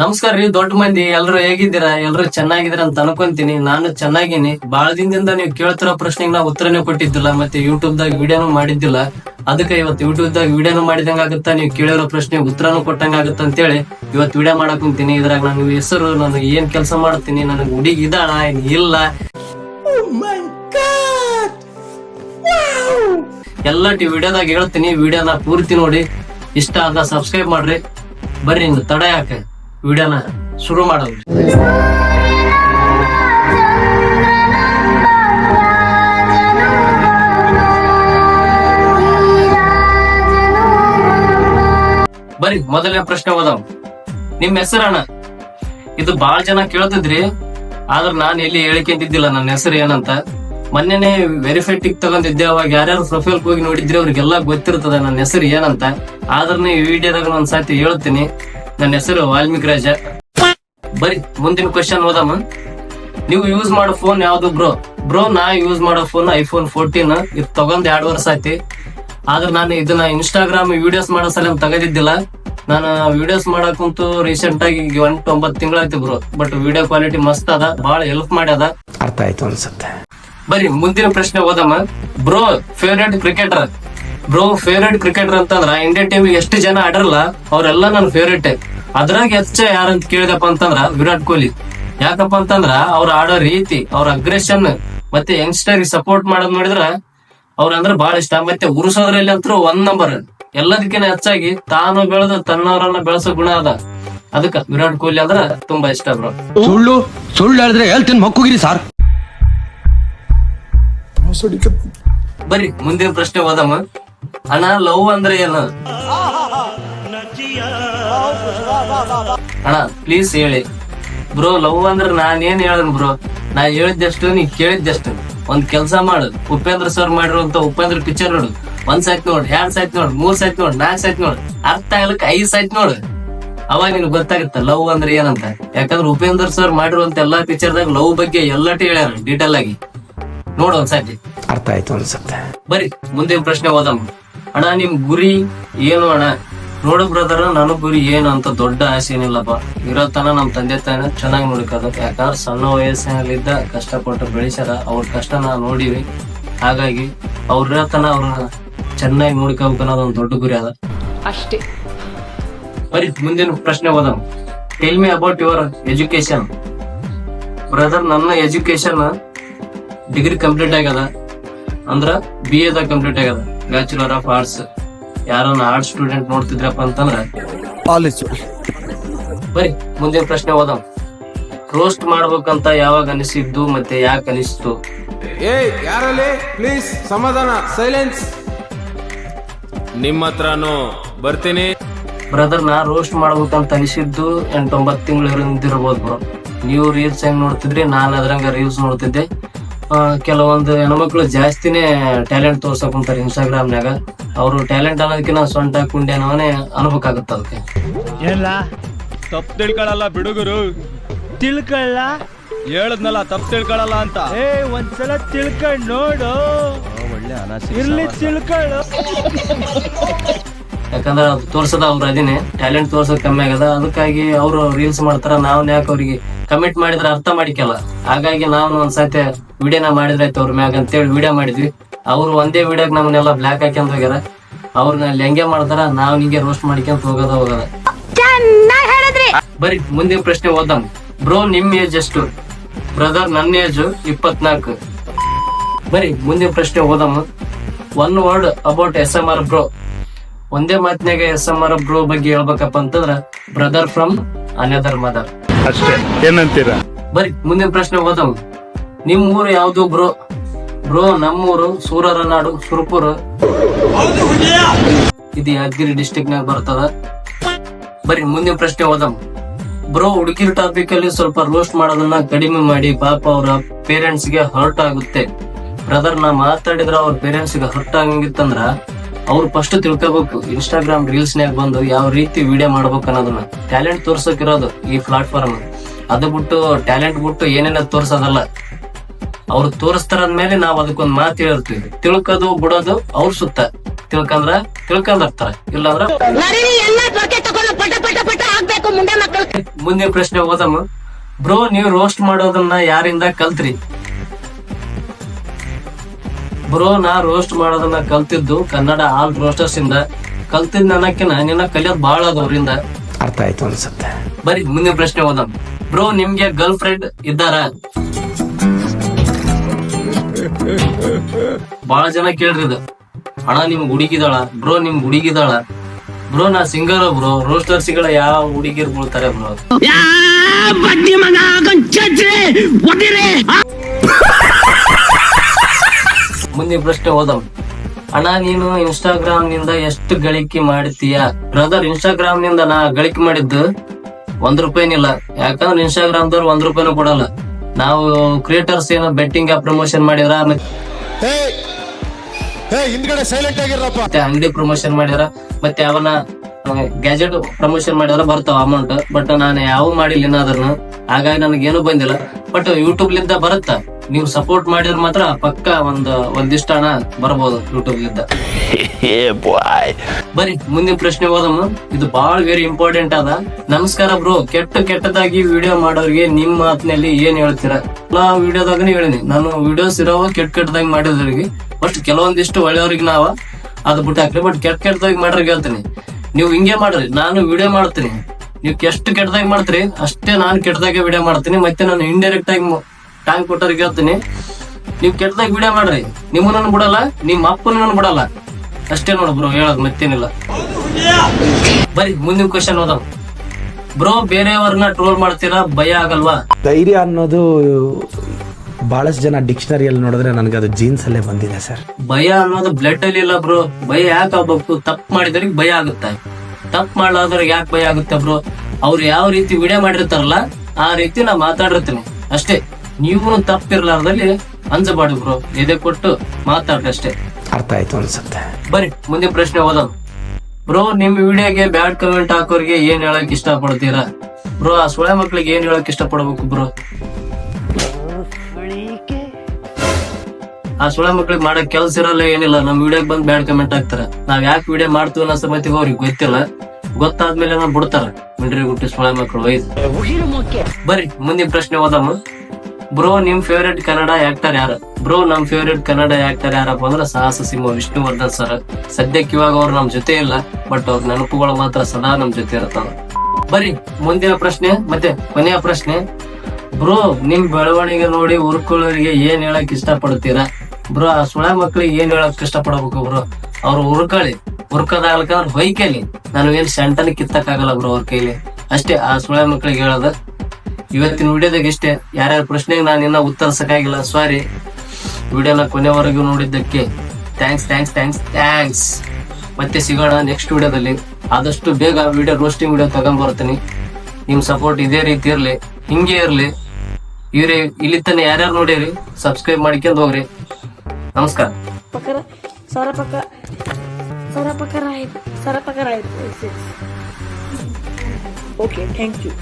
ನಮಸ್ಕಾರ ರೀ, ದೊಡ್ಡ ಮಂದಿ. ಎಲ್ರು ಹೇಗಿದ್ದೀರಾ? ಎಲ್ರು ಚೆನ್ನಾಗಿದ್ದೀರ ಅಂತ ಅನ್ಕೊಂತೀನಿ. ನಾನು ಚೆನ್ನಾಗಿನಿ. ಬಹಳ ದಿನದಿಂದ ನೀವು ಕೇಳ್ತಿರೋ ಪ್ರಶ್ನೆಗೆ ನಾ ಉತ್ತರನೇ ಕೊಟ್ಟಿದ್ದಿಲ್ಲ, ಮತ್ತೆ ಯೂಟ್ಯೂಬ್ ದಾಗ ವಿಡಿಯೋನು ಮಾಡಿದ್ದಿಲ್ಲ. ಅದಕ್ಕೆ ಇವತ್ತು ಯೂಟ್ಯೂಬ್ ದಾಗ ವಿಡಿಯೋನು ಮಾಡಿದಂಗ ನೀವು ಕೇಳಿರೋ ಪ್ರಶ್ನೆ ಉತ್ತರನು ಕೊಟ್ಟಂಗ ಆಗುತ್ತ ಅಂತೇಳಿ ಇವತ್ತು ವಿಡಿಯೋ ಮಾಡಕ್ ಕುಂತೀನಿ. ಇದ್ರಾಗ ನನ್ನ ಹೆಸರು, ನಾನು ಏನ್ ಕೆಲಸ ಮಾಡ್ತೀನಿ ನನಗೆ ಹುಡುಗಿ ಇದಾಳ ಏನ್ ಇಲ್ಲ. ಎಲ್ಲ ವಿಡಿಯೋದಾಗ ಹೇಳ್ತೀನಿ. ವಿಡಿಯೋನ ಪೂರ್ತಿ ನೋಡಿ. ಇಷ್ಟ ಆದ ಸಬ್ಸ್ಕ್ರೈಬ್ ಮಾಡ್ರಿ. ಬರ್ರಿ ತಡ ಯಾಕೆ? ವಿಡಿಯೋನ ಶುರು ಮಾಡೋದು. ಬರಿ ಮೊದಲನೇ ಪ್ರಶ್ನೆ ಓದಾವ್ ನಿಮ್ ಹೆಸರಣ್ಣ ಇದು ಬಾಳ ಜನ ಕೇಳ್ತಿದ್ರಿ, ಆದ್ರ ನಾನ್ ಎಲ್ಲಿ ಹೇಳಿಕೆಂತಿದ್ದಿಲ್ಲ ನನ್ನ ಹೆಸರು ಏನಂತ. ಮೊನ್ನೆನೆ ವೆರಿಫೈ ಟಿಕ್ ತಗೊಂಡಿದ್ದೆ, ಅವಾಗ ಯಾರ್ಯಾರು ಪ್ರೊಫೈಲ್ ಹೋಗಿ ನೋಡಿದ್ರಿ, ಅವ್ರಿಗೆಲ್ಲ ಗೊತ್ತಿರ್ತದ ನನ್ನ ಹೆಸರು ಏನಂತ. ಆದ್ರೆ ಈ ವಿಡಿಯೋದಾಗ ಒಂದ್ಸತಿ ಹೇಳ್ತೀನಿ. ನನ್ನ ಹೆಸರು ವಾಲ್ಮೀಕಿ ರಾಜ. ಬರಿ ಮುಂದಿನ ಕ್ವಶನ್ ಓದಮ್ಮ ನೀವು ಯೂಸ್ ಮಾಡೋ ಫೋನ್ ಯಾವ್ದು ಬ್ರೋ ಬ್ರೋ ನಾ ಯೂಸ್ ಮಾಡೋ ಫೋನ್ ಐಫೋನ್ ಫೋರ್ಟೀನ್ ಇದು ತಗೊಂಡ್ ಎರಡು ವರ್ಷ ಆಯ್ತಿ. ಆದ್ರೆ ನಾನು ಇದನ್ನ ಇನ್ಸ್ಟಾಗ್ರಾಮ್ ವಿಡಿಯೋಸ್ ಮಾಡೋ ಸಲ ತಗದಿದ್ದಿಲ್ಲ. ನಾನು ವಿಡಿಯೋಸ್ ಮಾಡಕ್ಕಂತೂ ರೀಸೆಂಟ್ ಆಗಿ ಒಂಟ್ ಒಂಬತ್ತು ತಿಂಗಳಾಯ್ತು ಬ್ರೋ ಬಟ್ ವಿಡಿಯೋ ಕ್ವಾಲಿಟಿ ಮಸ್ತ್ ಅದ ಬಹಳ ಹೆಲ್ಪ್ ಮಾಡ್ಯದ. ಅರ್ಥ ಆಯ್ತು ಅನ್ಸುತ್ತೆ. ಬರಿ ಮುಂದಿನ ಪ್ರಶ್ನೆ ಓದಮ್ಮ bro favourite cricketer bro favourite cricketer ಅಂತಂದ್ರ ಇಂಡಿಯನ್ ಟೀಮ್ ಎಷ್ಟು ಜನ ಆಡರಲ್ಲ ಅವ್ರೆಲ್ಲ ನನ್ನ ಫೇವ್ರೇಟ್ ಅದ್ರಾಗ ಹೆಚ್ಚ ಯಾರಂತ ಕೇಳಿದಪ್ಪ ಅಂತಂದ್ರ ವಿರಾಟ್ ಕೊಹ್ಲಿ. ಯಾಕಪ್ಪ ಅಂತಂದ್ರ ಅವ್ರ ಆಡೋ ರೀತಿ ಅವ್ರ ಅಗ್ರೆಷನ್ ಮತ್ತೆ ಯಂಗ್ಸ್ಟರ್ ಸಪೋರ್ಟ್ ಮಾಡೋದ್ ನೋಡಿದ್ರ ಅವ್ರ ಅಂದ್ರ ಬಹಳ ಇಷ್ಟ. ಮತ್ತೆ ಉರುಸೋದ್ರಲ್ಲಿ ಅಂತೂ ಒಂದ್ ನಂಬರ್ ಎಲ್ಲದಕ್ಕಿಂತ ಹೆಚ್ಚಾಗಿ ತಾನು ಬೆಳೆದ ತನ್ನವರನ್ನ ಬೆಳೆಸೋ ಗುಣ ಅದ. ಅದಕ್ಕ ವಿರಾಟ್ ಕೊಹ್ಲಿ ಅಂದ್ರ ತುಂಬಾ ಇಷ್ಟ ಬ್ರೋ. ಸುಳ್ಳು ಸುಳ್ಳು ಹೇಳಿದ್ರೆ ಹೇಳ್ತೀನಿ ಮಕ್ಕುಗಿರಿ ಸಾರ್. ಬರ್ರಿ ಮುಂದಿನ ಪ್ರಶ್ನೆ ಓದಮ್ಮ. ಅಣ್ಣ ಲವ್ ಅಂದ್ರೆ ಏನು? ಅಣ್ಣ ಪ್ಲೀಸ್ ಹೇಳಿ. ಬ್ರೋ ಲವ್ ಅಂದ್ರೆ ನಾನ್ ಏನ್ ಹೇಳನ್ ಬ್ರೋ ನಾ ಹೇಳಿದ್ದೆಷ್ಟು ನೀ ಕೇಳಿದ್ದೆಷ್ಟು. ಒಂದ್ ಕೆಲ್ಸ ಮಾಡು. ಉಪೇಂದ್ರ ಸರ್ ಮಾಡಿರುವಂತ ಉಪೇಂದ್ರ ಪಿಕ್ಚರ್ ನೋಡು. ಒಂದ್ ಸೈತ್ ನೋಡು, ಎರಡ್ ಸೈತ್ ನೋಡು, ಮೂರ್ ಸೈತ್ ನೋಡು, ನಾಲ್ಕ್ ಸೈತ್ ನೋಡು. ಅರ್ಥ ಆಗ್ಲಿಕ್ಕೆ ಐದ್ ಸೈತ್ ನೋಡು. ಅವಾಗ ನಿನ್ ಗೊತ್ತಾಗತ್ತ ಲವ್ ಅಂದ್ರೆ ಏನಂತ. ಯಾಕಂದ್ರೆ ಉಪೇಂದ್ರ ಸರ್ ಮಾಡಿರುವಂತ ಎಲ್ಲಾ ಪಿಕ್ಚರ್ದಾಗ ಲವ್ ಬಗ್ಗೆ ಎಲ್ಲಟು ಹೇಳ್ಯಾರ ಡೀಟೇಲ್ ಆಗಿ. ನೋಡು ಒಂದ್ಸತಿ ಅರ್ಥ ಆಯ್ತು ಅನ್ಸುತ್ತೆ. ಬರಿ ಮುಂದೆ ಪ್ರಶ್ನೆ ಓದಮ್ಮ. ಅಣ್ಣ ನಿಮ್ ಗುರಿ ಏನು ಅಣ್ಣ? ನೋಡು ಬ್ರದರ್ ನನ್ನ ಗುರಿ ಏನು ಅಂತ ದೊಡ್ಡ ಆಸೆ ಏನಿಲ್ಲಪ್ಪ. ಇರೋ ತನ ನಮ್ ತಂದೆ ತಾಯಿನ ಚೆನ್ನಾಗಿ ನೋಡ್ಕೋದು ಯಾಕಂದ್ರೆ ಸಣ್ಣ ವಯಸ್ಸಿನಲ್ಲಿದ್ದ ಕಷ್ಟಪಟ್ಟು ಬೆಳೆಸ್ಯಾರ. ಅವ್ರ ಕಷ್ಟ ನಾ ನೋಡಿವಿ. ಹಾಗಾಗಿ ಅವ್ರ ಇರೋ ತನ ಅವ್ರನ್ನ ಚೆನ್ನಾಗಿ ನೋಡ್ಕೋಬೇಕು ಅನ್ನೋದು ಒಂದು ದೊಡ್ಡ ಗುರಿ ಅದ. ಅಷ್ಟೇ. ಬರಿ ಮುಂದಿನ ಪ್ರಶ್ನೆ ಓದಮ್ tell me about your education brother ನನ್ನ ಎಜುಕೇಶನ್ ಡಿಗ್ರಿ ಕಂಪ್ಲೀಟ್ ಆಗ್ಯದ. ಅಂದ್ರ ಬಿ ಎದ ಕಂಪ್ಲೀಟ್ ಆಗ್ಯದ. ಬ್ಯಾಚುಲರ್ ಆಫ್ ಆರ್ಟ್ಸ್ ಯಾರನ್ನ ಆರ್ಟ್ಸ್ ಸ್ಟೂಡೆಂಟ್ ನೋಡ್ತಿದ್ರಪ್ಪ ಅಂತಂದ್ರ ಬರಿ ಮುಂದಿನ ಪ್ರಶ್ನೆ ಓದಮ್ ರೋಸ್ಟ್ ಮಾಡ್ಬೇಕಂತ ಯಾವಾಗ ಅನಿಸಿದ್ದು ಮತ್ತೆ ಯಾಕೆ ಅನಿಸ್ತು? ಯಾರಲ್ಲಿ? ಪ್ಲೀಸ್ ಸಮಾಧಾನ ಸೈಲೆನ್ಸ್ ನಿಮ್ಮ ಹತ್ರನು ಬರ್ತೀನಿ. ಬ್ರದರ್ ನಾ ರೋಸ್ಟ್ ಮಾಡ್ಬೇಕಂತ ಅನಿಸಿದ್ದು ಎಂಟೊಂಬತ್ತು ತಿಂಗಳು ಇರ್ಬೋದು ಬ್ರೋ ನೀವು ರೀಲ್ಸ್ ಹೆಂಗ್ ನೋಡ್ತಿದ್ರಿ? ನಾನು ಅದ್ರಂಗ ರೀಲ್ಸ್ ನೋಡ್ತಿದ್ದೆ. ಕೆಲವೊಂದು ಹೆಣ್ಮಕ್ಳು ಜಾಸ್ತಿನೇ ಟ್ಯಾಲೆಂಟ್ ತೋರ್ಸಕ್ ಕುಂತಾರ ಇನ್ಸ್ಟಾಗ್ರಾಮ್ನಾಗ ಅವರು ಟ್ಯಾಲೆಂಟ್ ಅನ್ನೋದಕ್ಕಿಂತ ಸೊಂಟ ಕುಂಡಿ ಅನ್ನೋನೇ ಅನ್ಬೇಕಾಗತ್ತ ಅದಕ್ಕೆ. ಎಲ್ಲ ತಪ್ಪು ತಿಳ್ಕೊಳಲ್ಲ ಬಿಡುಗರು. ತಿಳ್ಕೊಳ್ಳ ಹೇಳದ್ನಲ್ಲ ತಪ್ಪು ತಿಳ್ಕೊಳಲ್ಲ ಅಂತ. ಏ ಒಂದ್ಸಲ ತಿಳ್ಕೊಂಡ್ ನೋಡು. ಒಳ್ಳೆ ಇರ್ಲಿ ತಿಳ್ಕೊಳ್ಳು ಯಾಕಂದ್ರೆ ಅದು ತೋರ್ಸದ ಅವ್ರ ಅದೇನೆ. ಟ್ಯಾಲೆಂಟ್ ತೋರ್ಸೋದ್ ಕಮ್ಮಿ ಆಗದ. ಅದಕ್ಕಾಗಿ ಅವರು ರೀಲ್ಸ್ ಮಾಡ್ತಾರ ನಾವ್ ಯಾಕೆ ಅವ್ರಿಗೆ ಕಮಿಟ್ ಮಾಡಿದ್ರೆ ಅರ್ಥ ಮಾಡಿಕಲ್ಲ ಹಾಗಾಗಿ ನಾವು ಒಂದ್ಸತಿ ವಿಡಿಯೋನ ಮಾಡಿದ್ರೆ ಆಯ್ತು ಅವ್ರ ಮ್ಯಾಗ ಅಂತೇಳಿ ವಿಡಿಯೋ ಮಾಡಿದ್ವಿ. ಅವ್ರು ಒಂದೇ ವಿಡಿಯೋಗೆ ನಮ್ಮನ್ನೆಲ್ಲ ಬ್ಲಾಕ್ ಹಾಕ್ಯಂತ ಹೋಗ್ಯಾರ. ಅವ್ರನ್ನ ಅಲ್ಲಿ ಹೆಂಗೆ ಮಾಡ್ತಾರ ನಾವ್ ನಿಂಗೆ ರೋಸ್ಟ್ ಮಾಡ್ಕೊಂತ ಹೋಗೋದ ಹೋಗದ. ಬರೀ ಮುಂದಿನ ಪ್ರಶ್ನೆ ಓದಮ್ ಬ್ರೋ ನಿಮ್ ಏಜ್ ಎಷ್ಟು? ಬ್ರದರ್ ನನ್ನ ಏಜ್ ಇಪ್ಪತ್ನಾಲ್ಕು ಬರೀ ಮುಂದಿನ ಪ್ರಶ್ನೆ ಓದಮ್ಮ. One word about S M R bro ಒಂದೇ ಮಾತಿನಾಗ ಎಸ್ ಎಂ ಆರ್ ಬ್ರೋ ಬಗ್ಗೆ ಹೇಳ್ಬೇಕಪ್ಪ ಅಂತಂದ್ರ ಬ್ರದರ್ ಫ್ರಮ್ ಅನದರ್ ಮದರ್ ಅಷ್ಟೇ. ಏನಂತೀರಾ? ಬರಿ ಮುಂದಿನ ಪ್ರಶ್ನೆ ಓದಮ್ ನಿಮ್ ಊರು ಯಾವ್ದು ಬ್ರೋ? ಬ್ರೋ ನಮ್ಮೂರು ಸೂರರ ನಾಡು ಸುರ್ಪುರ. ಇದು ಯಾದಗಿರಿ ಡಿಸ್ಟಿಕ್ ನಾಗ ಬರ್ತದ. ಬರಿ ಮುಂದಿನ ಪ್ರಶ್ನೆ ಓದಮ್ ಬ್ರೋ ಹುಡುಗಿರ್ ಟಾಪಿಕ್ ಅಲ್ಲಿ ಸ್ವಲ್ಪ ರೋಸ್ಟ್ ಮಾಡೋದನ್ನ ಕಡಿಮೆ ಮಾಡಿ ಪಾಪ ಅವರ ಪೇರೆಂಟ್ಸ್ಗೆ ಹರ್ಟ್ ಆಗುತ್ತೆ. ಬ್ರದರ್ ನಾ ಮಾತಾಡಿದ್ರ ಅವ್ರ ಪೇರೆಂಟ್ಸ್ಗೆ ಹರ್ಟ್ ಆಗಂಗಿತ್ತಂದ್ರ ಅವ್ರು ಫಸ್ಟ್ ತಿಳ್ಕೋಬೇಕು ಇನ್ಸ್ಟಾಗ್ರಾಮ್ ರೀಲ್ಸ್ ನಾಗ ಬಂದು ಯಾವ ರೀತಿ ವಿಡಿಯೋ ಮಾಡ್ಬೇಕು ಅನ್ನೋದನ್ನ. ಟ್ಯಾಲೆಂಟ್ ತೋರ್ಸೋಕಿರೋದು ಈ ಪ್ಲಾಟ್ಫಾರ್ಮ್ ಅದು ಬಿಟ್ಟು ಟ್ಯಾಲೆಂಟ್ ಬಿಟ್ಟು ಏನೇನ ತೋರ್ಸೋದಲ್ಲ. ಅವ್ರು ತೋರಿಸ್ತಾರಂದ್ಮೇಲೆ ನಾವ್ ಅದಕ್ಕೊಂದ್ ಮಾತು ಹೇಳಿರ್ತೀವಿ ತಿಳ್ಕೋದು ಬಿಡೋದು ಅವ್ರ ಸುತ್ತ. ತಿಳ್ಕಂದ್ರ ತಿಳ್ಕೊಂಡಿರ್ತಾರ. ಇಲ್ಲಾಂದ್ರ ಮುಂದಿನ ಪ್ರಶ್ನೆ ಓದಮ್ಮ. ಬ್ರೋ ನೀವು ರೋಸ್ಟ್ ಮಾಡೋದನ್ನ ಯಾರಿಂದ ಕಲ್ತ್ರಿ? ಬ್ರೋ ನಾ ರೋಸ್ಟ್ ಮಾಡೋದನ್ನ ಕಲ್ತಿದ್ದು ಕನ್ನಡ ಆಲ್ ರೋಸ್ಟರ್ಸ್ ಇಂದ. ಕಲ್ತಿದ್ ನನಕಿನ ನಿನ್ನ ಕಲಿಯೋದ್ ಬಹಳ ಅದ ಅವ್ರಿಂದ. ಅರ್ಥ ಆಯ್ತು ಅನ್ಸುತ್ತೆ. ಬರೀ ಮುಂದಿನ ಪ್ರಶ್ನೆ ಓದಮ್. ಬ್ರೋ ನಿಮ್ಗೆ ಗರ್ಲ್ ಫ್ರೆಂಡ್ ಇದ್ದಾರ? ಬಹಳ ಜನ ಕೇಳ್ರಿ ಇದು. ಅಣ್ಣ ನಿಮ್ ಹುಡುಗಿದಾಳ. ಬ್ರೋ ನಿಮ್ ಹುಡುಗಿದಾಳ. ಬ್ರೋ ನಾ ಸಿಂಗರ್ ಬ್ರೋ. ರೋಸ್ಟರ್ಸ್ಗಳ ಯಾವ ಹುಡುಗಿರ್ ಬೀಳ್ತಾರೆ ಬ್ರೋ ಮುಂದಿನ ಪ್ರಶ್ನೆ ಓದವ್ ಅಣ್ಣ ನೀನು ಇನ್ಸ್ಟಾಗ್ರಾಮ್ನಿಂದ ಎಷ್ಟು ಗಳಿಕೆ ಮಾಡ್ತೀಯ ಬ್ರದರ್ ಇನ್ಸ್ಟಾಗ್ರಾಮ್ನಿಂದ ನಾ ಗಳಿಕೆ ಮಾಡಿದ್ದು ಒಂದ್ ರೂಪಾಯಿನಿಲ್ಲ. ಯಾಕಂದ್ರೆ ಇನ್ಸ್ಟಾಗ್ರಾಮ್ ದವ್ರು ಒಂದ್ ರೂಪಾಯಿನೂ ಕೊಡಲ್ಲ. ನಾವು ಕ್ರಿಯೇಟರ್ಸ್ ಏನೋ ಬೆಟ್ಟಿಂಗ್ ಪ್ರಮೋಷನ್ ಮಾಡಿದ್ರ ಮತ್ತೆ ಅಂಗಡಿ ಪ್ರಮೋಷನ್ ಮಾಡಿದ್ರ ಮತ್ತೆ ಅವನ ಗ್ಯಾಜೆಟ್ ಪ್ರಮೋಷನ್ ಮಾಡಿದ್ರ ಬರ್ತಾವ ಅಮೌಂಟ್ ಬಟ್ ನಾನು ಯಾವ ಮಾಡಿಲ್ಲ ಏನಾದ್ರು ಹಾಗಾಗಿ ನನಗೇನು ಬಂದಿಲ್ಲ. ಬಟ್ ಯೂಟ್ಯೂಬ್ ಲಿಂದ ಬರುತ್ತ? ನೀವು ಸಪೋರ್ಟ್ ಮಾಡಿದ್ರೆ ಮಾತ್ರ ಪಕ್ಕ ಒಂದ್ ಒಂದಿಷ್ಟ ಹಣ ಬರಬಹುದು ಯೂಟ್ಯೂಬ್ ಬಾಯ್ ಬರೀ ಮುಂದಿನ ಪ್ರಶ್ನೆ ಓದಮ್ಮ ಇದು ಬಹಳ ವೆರಿ ಇಂಪಾರ್ಟೆಂಟ್ ಅದ. ನಮಸ್ಕಾರ ಬ್ರೋ ಕೆಟ್ಟ ಕೆಟ್ಟದಾಗಿ ವಿಡಿಯೋ ಮಾಡೋರಿಗೆ ನಿಮ್ ಮಾತಿನಲ್ಲಿ ಏನ್ ಹೇಳ್ತೀರಾ? ನಾ ವಿಡಿಯೋದಾಗನೇ ಹೇಳಿನಿ. ನಾನು ವಿಡಿಯೋಸ್ ಇರೋವ ಕೆಟ್ಟ ಕೆಟ್ಟದಾಗಿ ಮಾಡಿದ್ರಿಗೆ ಫಸ್ಟ್ ಕೆಲವೊಂದಿಷ್ಟು ಒಳ್ಳೆಯವ್ರಿಗೆ ನಾವ ಅದು ಬಿಟ್ಟು ಹಾಕ್ರಿ ಬಟ್ ಕೆಟ್ಟ ಕೆಟ್ಟದಾಗಿ ಮಾಡ್ರಿ ಹೇಳ್ತೀನಿ. ನೀವು ಹಿಂಗೆ ಮಾಡ್ರಿ, ನಾನು ವಿಡಿಯೋ ಮಾಡ್ತೀನಿ. ನೀವು ಎಷ್ಟು ಕೆಟ್ಟದಾಗಿ ಮಾಡ್ತೀರಿ, ಅಷ್ಟೇ ನಾನು ಕೆಟ್ಟದಾಗೆ ವಿಡಿಯೋ ಮಾಡ್ತೀನಿ. ಮತ್ತೆ ನಾನು ಇಂಡೈರೆಕ್ಟ್ ಆಗಿ ಟೈಮ್ ಕೊಟ್ಟವ್ರಿಗೆ ಹೇಳ್ತೀನಿ. ನೀವು ಕೆಟ್ಟದಾಗ ವಿಡಿಯೋ ಮಾಡ್ರಿ. ನಿಮ್ಮನ್ನ ಬಿಡಲ್ಲ ನಿಮ್ಮ ಅಪ್ಪನ ಬಿಡಲ್ಲ. ಅಷ್ಟೇ ನೋಡು ಬ್ರೋ ಹೇಳೋದು ಮತ್ತೇನಿಲ್ಲ. ಬರೀ ಮುಂದಿನ ಕ್ವಶನ್ ಹೋದ ಬ್ರೋ ಬೇರೆಯವ್ರನ್ನ ಟ್ರೋಲ್ ಮಾಡ್ತೀರಾ? ಭಯ ಆಗಲ್ವಾ? ಧೈರ್ಯ ಅನ್ನೋದು ಬಹಳಷ್ಟು ಜನ ಡಿಕ್ಷನರಿಯಲ್ಲಿ ನೋಡಿದ್ರೆ ನನಗೆ ಅದು ಜೀನ್ಸ್ ಅಲ್ಲೇ ಬಂದಿದೆ ಸರ್ ಭಯ ಅನ್ನೋದು ಬ್ಲಡ್ ಅಲ್ಲಿ ಇಲ್ಲ ಬ್ರೋ ಭಯ ಯಾಕೆ ಆಗ್ಬೇಕು? ತಪ್ಪು ಮಾಡಿದವ್ರಿಗೆ ಭಯ ಆಗುತ್ತೆ. ತಪ್ಪು ಮಾಡ್ಲಾದ್ರಿಗೆ ಯಾಕೆ ಭಯ ಆಗುತ್ತೆ ಬ್ರೋ ಅವ್ರು ಯಾವ ರೀತಿ ವಿಡಿಯೋ ಮಾಡಿರ್ತಾರಲ್ಲ ಆ ರೀತಿ ನಾ ಮಾತಾಡಿರ್ತೀನಿ. ಅಷ್ಟೇ. ನೀವು ತಪ್ಪಿರ್ಲಾರ್ದಲ್ಲಿ ಅಂಜಬಾಡು ಬ್ರೋ. ಎದೆ ಕೊಟ್ಟು ಮಾತಾಡ್ರಿ ಅಷ್ಟೇ. ಅರ್ಥ ಆಯ್ತು ಅನ್ಸುತ್ತೆ. ಬರಿ ಮುಂದಿನ ಪ್ರಶ್ನೆ ಓದೋ ಬ್ರೋ ನಿಮ್ ವಿಡಿಯೋಗೆ ಬ್ಯಾಡ್ ಕಮೆಂಟ್ ಹಾಕೋರಿಗೆ ಏನ್ ಹೇಳಕ್ ಇಷ್ಟ ಪಡ್ತೀರಾ ಬ್ರೋ ಆ ಸುಳೆ ಮಕ್ಳಿಗೆ ಏನ್ ಹೇಳಕ್ ಇಷ್ಟ ಪಡ್ಬೇಕು ಬ್ರೋ? ಆ ಸುಳೆ ಮಕ್ಳಿಗೆ ಮಾಡಕ್ ಕೆಲ್ಸ ಇರಲ್ಲ ಏನಿಲ್ಲ ನಮ್ ವಿಡಿಯೋಗ್ ಬಂದ್ ಬ್ಯಾಡ್ ಕಮೆಂಟ್ ಹಾಕ್ತಾರ. ನಾವ್ ಯಾಕೆ ವಿಡಿಯೋ ಮಾಡ್ತೀವಿ ಅನ್ನೋ ಸಮೇತಿಗೆ ಅವ್ರಿಗೆ ಗೊತ್ತಿಲ್ಲ. ಗೊತ್ತಾದ್ಮೇಲೆ ಬಿಡ್ತಾರ. ಮಿಂಡ್ರಿ ಗುಟ್ಟಿ ಸುಳೆ ಮಕ್ಳು ವಯಸ್ಸು ಬರ್ರಿ ಮುಂದಿನ ಪ್ರಶ್ನೆ ಓದಮ್ಮ ಬ್ರೋ, ನಿಮ್ ಫೇವ್ರೆಟ್ ಕನ್ನಡ ಆಕ್ಟರ್ ಯಾರು? ಬ್ರೋ, ನಮ್ ಫೇವ್ರೆಟ್ ಕನ್ನಡ ಆಕ್ಟರ್ ಯಾರಪ್ಪ ಅಂದ್ರೆ ಸಾಹಸ ಸಿಂಹ ವಿಷ್ಣುವರ್ಧನ್ ಸರ್ ಸದ್ಯಕ್ಕೆ ಇವಾಗ ಅವ್ರು ನಮ್ ಜೊತೆ ಇಲ್ಲ ಬಟ್ ಅವ್ರ ನೆನಪುಗಳು ಮಾತ್ರ ಸದಾ ನಮ್ ಜೊತೆ ಇರ್ತಾವ. ಬರಿ ಮುಂದಿನ ಪ್ರಶ್ನೆ, ಮತ್ತೆ ಕೊನೆಯ ಪ್ರಶ್ನೆ. ಬ್ರೋ, ನಿಮ್ ಬೆಳವಣಿಗೆ ನೋಡಿ ಹುರ್ಕೊಳ್ಳೋರಿಗೆ ಏನ್ ಹೇಳಕ್ ಇಷ್ಟ ಪಡ್ತೀರಾ ಬ್ರೋ, ಆ ಸುಳ ಮಕ್ಳಿಗೆ ಏನ್ ಹೇಳಕ್ ಇಷ್ಟ ಪಡಬೇಕು ಬ್ರೋ? ಅವ್ರು ಉರ್ಕೊಳ್ಳಿ. ಉರ್ಕದಾಗ್ಲಕಂದ್ರೆ ಹೊಯ್ಕಲಿ. ನಾನು ಏನ್ ಸೆಂಟನ್ ಕಿತ್ತಕ್ಕಾಗಲ್ಲ ಬ್ರೋ ಅವ್ರ ಕೈಲಿ. ಅಷ್ಟೇ, ಆ ಸುಳ ಮಕ್ಳಿಗೆ ಹೇಳೋದು. ಇವತ್ತಿನ ವಿಡಿಯೋದಾಗ ಇಷ್ಟೇ ಯಾರ್ಯಾರ ಪ್ರಶ್ನೆಗೆ ನಾನು ಇನ್ನ ಉತ್ತರಿಸಕ್ಕಾಗಿಲ್ಲ ಸಾರಿ ವಿಡಿಯೋನ ಕೊನೆವರೆಗೂ ನೋಡಿದ್ದಕ್ಕೆ ಥ್ಯಾಂಕ್ಸ್ ಥ್ಯಾಂಕ್ಸ್ ಥ್ಯಾಂಕ್ಸ್ ಥ್ಯಾಂಕ್ಸ್ ಮತ್ತೆ ಸಿಗೋಣ ನೆಕ್ಸ್ಟ್ ವಿಡಿಯೋದಲ್ಲಿ. ಆದಷ್ಟು ಬೇಗ ವಿಡಿಯೋ ರೋಸ್ಟಿಂಗ್ ವಿಡಿಯೋ ತಗೊಂಡ್ಬರ್ತೀನಿ. ನಿಮ್ ಸಪೋರ್ಟ್ ಇದೇ ರೀತಿ ಇರಲಿ, ಹಿಂಗೆ ಇರಲಿ. ಇವ್ರೆ, ಇಲ್ಲಿ ತನ ಯಾರ್ಯಾರು ನೋಡಿರಿ ಸಬ್ಸ್ಕ್ರೈಬ್ ಮಾಡ್ಕೊಂಡು ಹೋಗ್ರಿ. ನಮಸ್ಕಾರ. Okay thank you